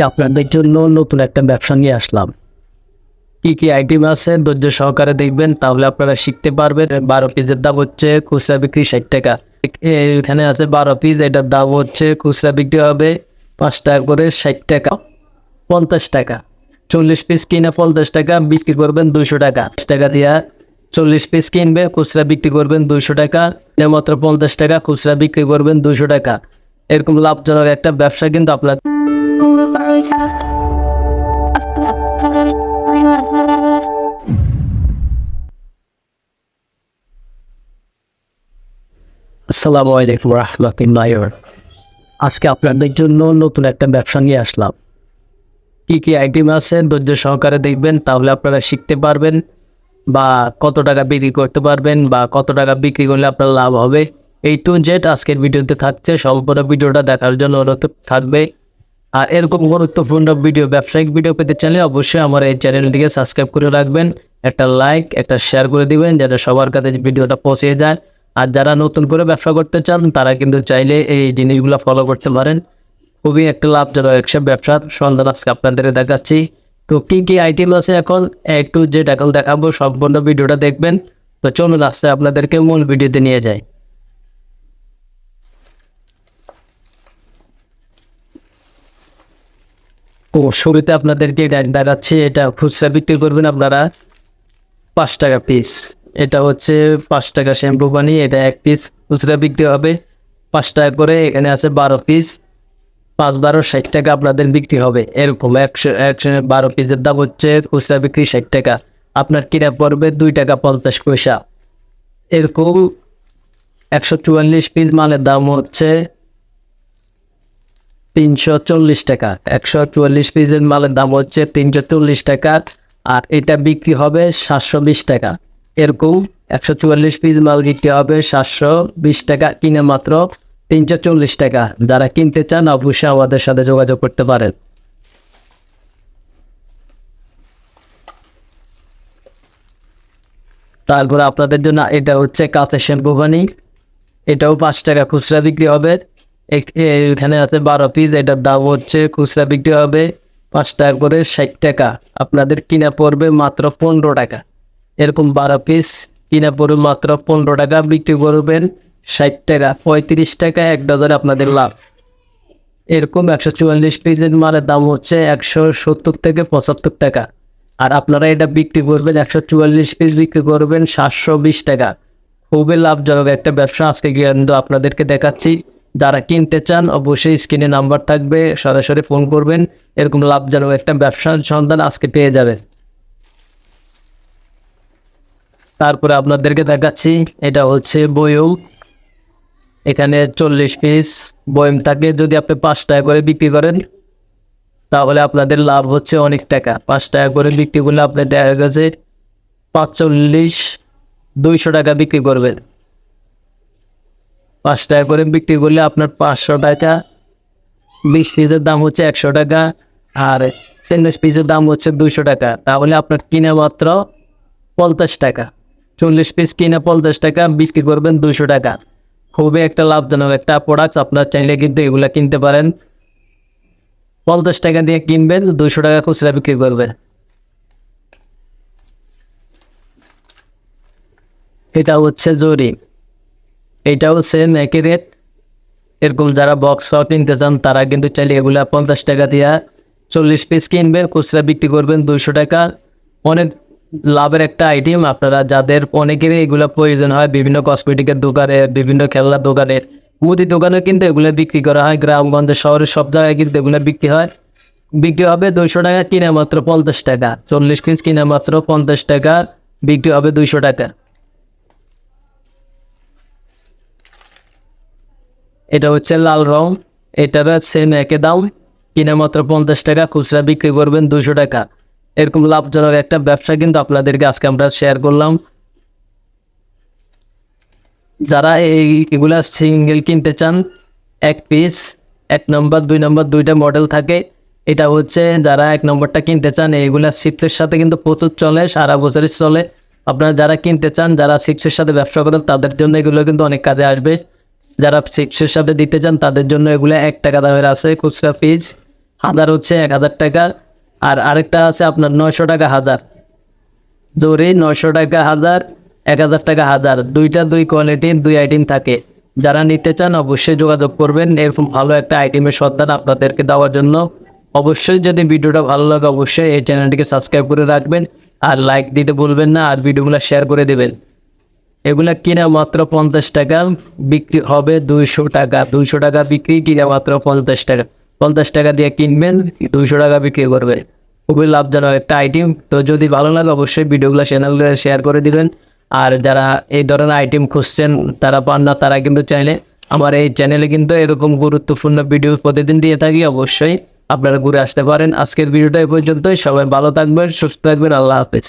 আজকে আপনাদের জন্য নতুন একটা ব্যবসা নিয়ে আসলাম। কি কি আইটেম আছে, ধৈর্য সহকারে দেখবেন, তাহলে আপনারা শিখতে পারবেন। বারো পিসের দাম হচ্ছে খুচরা বিক্রি ষাট টাকা। এখানে আছে বারো পিস এটার দাম হচ্ছে খুচরা বিক্রি হবে পাঁচ টাকা করে ষাট টাকা, পঞ্চাশ টাকা। চল্লিশ পিস কিনে পঞ্চাশ টাকা, বিক্রি করবেন দুশো টাকা। দশ টাকা দিয়া চল্লিশ পিস কিনবে, খুচরা বিক্রি করবেন দুইশো টাকা। মাত্র পঞ্চাশ টাকা, খুচরা বিক্রি করবেন দুশো টাকা। এরকম লাভজনক একটা ব্যবসা কিন্তু আপনার আসসালামু আলাইকুম রহমতুল্লাহ আজকে আপনাদের জন্য নতুন একটা ব্যবসা নিয়ে আসলাম। কি কি আইটেম আছে ধৈর্য সহকারে দেখবেন, তাহলে আপনারা শিখতে পারবেন বা কত টাকা বিক্রি করতে পারবেন বা কত টাকা বিক্রি করলে আপনার লাভ হবে। এই টু জেড আজকের ভিডিওতে থাকছে। সম্পূর্ণ ভিডিওটা দেখার জন্য অনুরোধ থাকবে। আর এরকম গুরুত্বপূর্ণ ভিডিও ব্যবসায়িক ভিডিও পেতে চাইলে অবশ্যই আমার এই চ্যানেলটিকে সাবস্ক্রাইব করে রাখবেন। একটা লাইক একটা শেয়ার করে দিবেন যাতে সবার কাছে ভিডিওটা পৌঁছে যায়। আর যারা নতুন করে ব্যবসা করতে চান, তারা কিন্তু চাইলে এই জিনিসগুলো ফলো করতে পারেন। খুবই একটা লাভজনক একটা ব্যবসার সন্ধান আজকে আপনাদের দেখাচ্ছি। তো কী কী আইটেম আছে এখন? একটু টু জেড এখন দেখাবো, সম্পূর্ণ ভিডিওটা দেখবেন। তো চলুন আসতে আপনাদেরকে মূল ভিডিওতে নিয়ে যাই। ও, শুরুতে আপনাদেরকে দেখাচ্ছি এটা খুচরা বিক্রি করবেন আপনারা পাঁচ টাকা পিস এটা হচ্ছে পাঁচ টাকা শ্যাম্পু পানি, এটা এক পিস খুচরা বিক্রি হবে পাঁচ টাকা করে, এখানে আছে বারো পিস পাঁচ, বারো, ষাট টাকা আপনাদের বিক্রি হবে। এরকম একশো একশো বারো পিসের দাম হচ্ছে খুচরা বিক্রি ষাট টাকা। আপনার কিনা পড়বে দুই টাকা পঞ্চাশ পয়সা। এরকম একশো চুয়াল্লিশ পিস মালের দাম হচ্ছে তিনশো চল্লিশ টাকা। একশো চুয়াল্লিশ পিসের মালের দাম হচ্ছে তিনশো চল্লিশ টাকা আর এটা বিক্রি হবে সাতশো বিশ টাকা। এরকম একশো চুয়াল্লিশ পিস মাল বিক্রি হবে সাতশো বিশ টাকা কিনে মাত্র তিনশো চল্লিশ টাকা। যারা কিনতে চান অবশ্যই আমাদের সাথে যোগাযোগ করতে পারেন। তারপরে আপনাদের জন্য এটা হচ্ছে কাঁচা শ্যাম্পু পানি। এটাও পাঁচ টাকা খুচরা বিক্রি হবে। এখানে আছে বারো পিস এটার দাম হচ্ছে খুচরা বিক্রি হবে পাঁচ টাকা করে ষাট টাকা। আপনাদের কিনা পড়বে মাত্র পনেরো টাকা। এরকম বারো পিস কিনা পড়বে মাত্র পনেরো টাকা, বিক্রি করবেন ষাট টাকা, পঁয়ত্রিশ টাকা, এক ডজন আপনাদের লাভ। এরকম একশো চুয়াল্লিশ পিসের মালের দাম হচ্ছে একশো সত্তর থেকে পঁচাত্তর টাকা। আর আপনারা এটা বিক্রি করবেন একশো চুয়াল্লিশ পিস বিক্রি করবেন সাতশো বিশ টাকা। খুবই লাভজনক একটা ব্যবসা। আজকে কিন্তু আপনাদেরকে দেখাচ্ছি যারা কিনতে চান, অবশ্যই স্ক্রিনে নাম্বার থাকবে, সরাসরি ফোন করবেন। এরকম লাভজনক একটা ব্যবসার সন্ধান আজকে পেয়ে যাবেন। তারপরে আপনাদেরকে দেখাচ্ছি, এটা হচ্ছে বয়ম। এখানে চল্লিশ পিস বয়ম থাকে, যদি আপনি পাঁচ টাকা করে বিক্রি করেন, তাহলে আপনাদের লাভ হচ্ছে অনেক টাকা। পাঁচ টাকা করে বিক্রি করলে আপনার দেখা গেছে, পাঁচচল্লিশ, দুইশো টাকা বিক্রি করবেন। পাঁচ টাকা করে বিক্রি করলে আপনার পাঁচশো টাকা। বিশ পিসের দাম হচ্ছে একশো টাকা আর চল্লিশ পিসের দাম হচ্ছে দুশো টাকা। তাহলে আপনার কিনে মাত্র পঞ্চাশ টাকা। চল্লিশ পিস কিনে পঞ্চাশ টাকা, বিক্রি করবেন দুশো টাকা। খুবই একটা লাভজনক একটা প্রোডাক্ট আপনার চাইলে কিন্তু এগুলো কিনতে পারেন। পঞ্চাশ টাকা দিয়ে কিনবেন দুশো টাকা খুচরা বিক্রি করবেন। এটা হচ্ছে জরি। এটাও সেম একই রেট এরকম যারা বক্স কিনতে চান, তারা কিন্তু চাইলে এগুলা পঞ্চাশ টাকা দিয়া চল্লিশ পিস কিনবেন, খুচরা বিক্রি করবেন দুইশো টাকা। অনেক লাভের একটা আইটেম আপনারা যাদের অনেকেরই এগুলো প্রয়োজন হয়, বিভিন্ন কসমেটিকের দোকানে, বিভিন্ন খেলনার দোকানে, মুদি দোকানে কিন্তু এগুলো বিক্রি করা হয়। গ্রামগঞ্জে শহরের সব জায়গায় কিন্তু এগুলো বিক্রি হয়। বিক্রি হবে দুইশো টাকা, কিনে মাত্র পঞ্চাশ টাকা। চল্লিশ পিস কিনে মাত্র পঞ্চাশ টাকা, বিক্রি হবে দুইশো টাকা। এটা হচ্ছে লাল রং। এটার সেম একে দাম। কিনে মাত্র পঞ্চাশ টাকা, খুচরা বিক্রি করবেন দুশো টাকা। এরকম লাভজনক একটা ব্যবসা কিন্তু আপনাদেরকে আজকে আমরা শেয়ার করলাম। যারা এই এগুলা সিঙ্গেল কিনতে চান, এক পিস এক নম্বর দুই নম্বর দুইটা মডেল থাকে। এটা হচ্ছে যারা এক নম্বরটা কিনতে চান, এইগুলা সিপসের সাথে কিন্তু প্রচুর চলে, সারা বছরই চলে। আপনারা যারা কিনতে চান, যারা সিপসের সাথে ব্যবসা করেন, তাদের জন্য এগুলো কিন্তু অনেক কাজে আসবে। যারা সিক্সের সাথে দিতে চান, তাদের জন্য এগুলো এক টাকা দামের আছে, খুচরা ফিজ হাজার হচ্ছে এক হাজার টাকা। আর আরেকটা আছে আপনার নয়শো টাকা হাজার। জোরে নয়শো টাকা হাজার, এক হাজার টাকা হাজার। দুইটা দুই কোয়ালিটির দুই আইটেম থাকে। যারা নিতে চান অবশ্যই যোগাযোগ করবেন। এরকম ভালো একটা আইটেমের সন্ধান আপনাদেরকে দেওয়ার জন্য। অবশ্যই যদি ভিডিওটা ভালো লাগে, অবশ্যই এই চ্যানেলটিকে সাবস্ক্রাইব করে রাখবেন। আর লাইক দিতে ভুলবেন না, আর ভিডিওগুলো শেয়ার করে দেবেন। এগুলা কিনা মাত্র পঞ্চাশ টাকা, বিক্রি হবে দুইশো টাকা। দুইশো টাকা বিক্রি, কিনা মাত্র পঞ্চাশ টাকা। পঞ্চাশ টাকা দিয়ে কিনবেন, দুইশো টাকা বিক্রি করবেন। খুবই লাভজনক একটা আইটেম তো যদি ভালো লাগে, অবশ্যই ভিডিওগুলো চ্যানেলগুলো শেয়ার করে দিবেন। আর যারা এই ধরনের আইটেম খুঁজছেন, তারা পান না, তারা কিন্তু চাইলে আমার এই চ্যানেলে কিন্তু এরকম গুরুত্বপূর্ণ ভিডিও প্রতিদিন দিয়ে থাকি, অবশ্যই আপনারা ঘুরে আসতে পারেন। আজকের ভিডিওটা এই পর্যন্তই। সবাই ভালো থাকবেন, সুস্থ থাকবেন, আল্লাহ হাফেজ।